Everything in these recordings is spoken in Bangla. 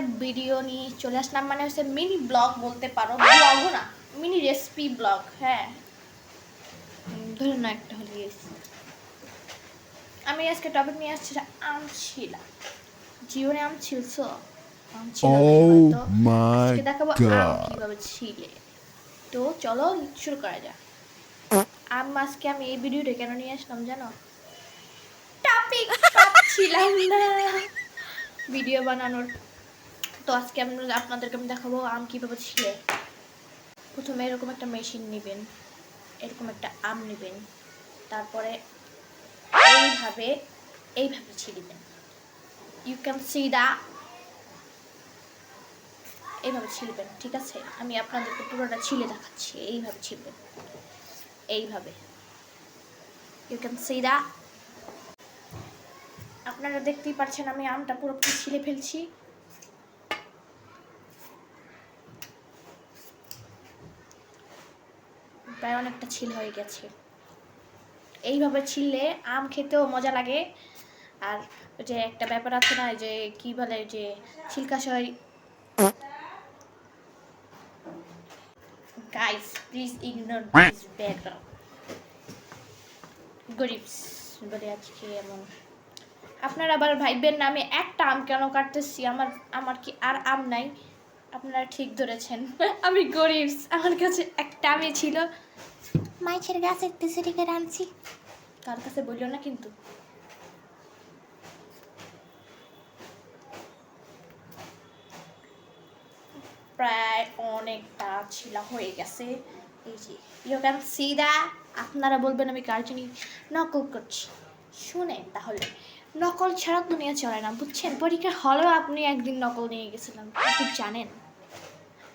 একটা ভিডিও নিয়ে চলে আসলাম মানে হচ্ছে মিনি ব্লগ বলতে পারো। ব্লগও না মিনি রেসিপি ব্লগ হ্যাঁ। ধরুন না একটা হলে। আমি আজকে টপিক নিয়ে আসছি আম ছিলা জীবনে আম ছিলছ আম ছিলা Oh দেখাবো আম. ছিলে। তো চলো শুরু করা যাক। আম আজকে আমি এই ভিডিওটা কেন নিয়ে আসলাম জানো? টপিক পাচ্ছিলাম না। ভিডিও বানানোর তো আজকে আমরা আপনাদেরকে আমি দেখাবো আম কীভাবে ছিলে। প্রথমে এরকম একটা মেশিন নেবেন, এরকম একটা আম নেবেন, তারপরে এইভাবে এইভাবে ছিলিবেন ইউ ক্যান সি দা এইভাবে ছিলবেন ঠিক আছে? আমি আপনাদেরকে পুরোটা ছিলে দেখাচ্ছি, এইভাবে ছিলবেন এইভাবে। ইউ ক্যান সি দা আপনারা দেখতেই পাচ্ছেন আমি আমটা পুরোপুরি ছিলে ফেলছি। প্রায় অনেকটা ছিল হয়ে গেছে। এইভাবে ছিললে আম খেতেও মজা লাগে। আর ওই যে একটা ব্যাপার আছে না, যে কি বলে, যে ছিলকা সই guys please ignore this background গরিব বলে আজকে এমন। আপনারা আবার ভাইবেন না, আমি একটা আম কেন কাটতেছি? আমার আমার কি আর আম নাই? আপনারা ঠিক ধরেছেন। আমি গরিব আমার কাছে একটা আমি ছিল। মাইছের গাছ একটু সেটিকে রাঁধছি কার কাছে বলল না কিন্তু? প্রায় অনেকটা ছিলা হয়ে গেছে। এই যে ইউ ক্যান সি দ্য আপনারা বলবেন আমি কার জন্য নকল করছি। শুনেন তাহলে। নকল ছাড়া দুনিয়া চলে না, বুঝছেন? পরীক্ষার হলেও আপনি একদিন নকল নিয়ে গেছিলাম আপনি জানেন।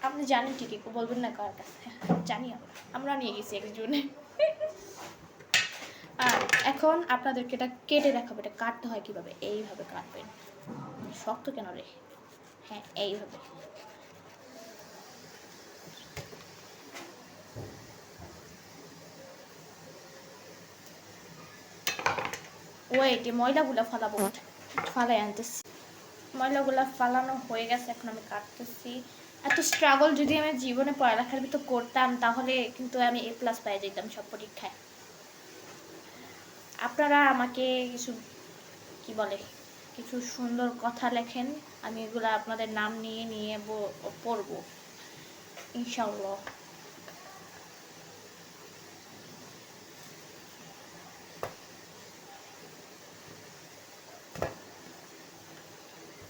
আপনি জানেন ঠিকই বলবেন না কার কাছে। জানি আমরা আমরা নিয়ে গেছি একজনে। আর এখন আপনাদেরকে এটা কেটে দেখাবো, এটা কাটতে হয় কীভাবে? এইভাবে কাটবেন। শক্ত কেন রে? হ্যাঁ এইভাবে। ওয়েট এই ময়লাগুলো ফালাবো। ফালাই আনতেছি। ময়লাগুলো ফালানো হয়ে গেছে, এখন আমি কাটতেছি। এত স্ট্রাগল যদি আমি জীবনে পড়ালেখার ভিতর করতাম, তাহলে কিন্তু আমি এ প্লাস পেয়ে যেতাম সব পরীক্ষায়। আপনারা আমাকে কিছু, কি বলে, কিছু সুন্দর কথা লেখেন, আমি এগুলো আপনাদের নাম নিয়ে নিয়ে পড়ব। ইনশাল্লাহ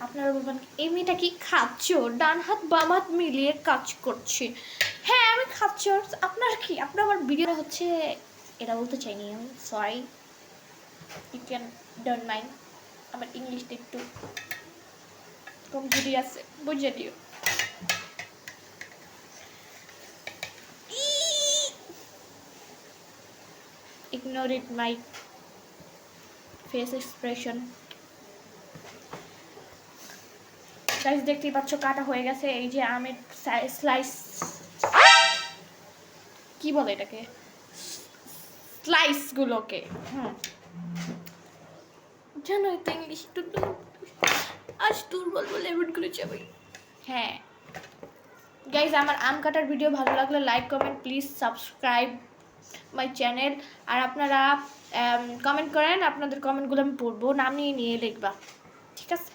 আপনারা বলবেন, এই মেয়েটা কি খাচ্ছ? ডান হাত বাম হাত মিলিয়ে কাজ করছে। হ্যাঁ আমি খাচ্ছ আপনার কি? আপনার আমার ভিডিও হচ্ছে এটা বলতে চাইনি আমি sorry you can don't mind আমার ইংলিশটা একটু কমজোরি আছে, বুঝে দিও ignore it, my face expression. Guys দেখতেই পাচ্ছ কাটা হয়ে গেছে। এই যে আমের স্লাইস কি বলে এটাকে? স্লাইস গুলোকে। হুম। জানো তো ইংলিশ একটু আজ দুর্বল বলে এমন করে যাবে হ্যাঁ। গাইজ আমার আম কাটার ভিডিও ভালো লাগলে like comment please subscribe my channel আর আপনারা কমেন্ট করেন আপনাদের কমেন্টগুলো আমি পড়ব নাম নিয়ে নিয়ে লিখবা ঠিক আছে?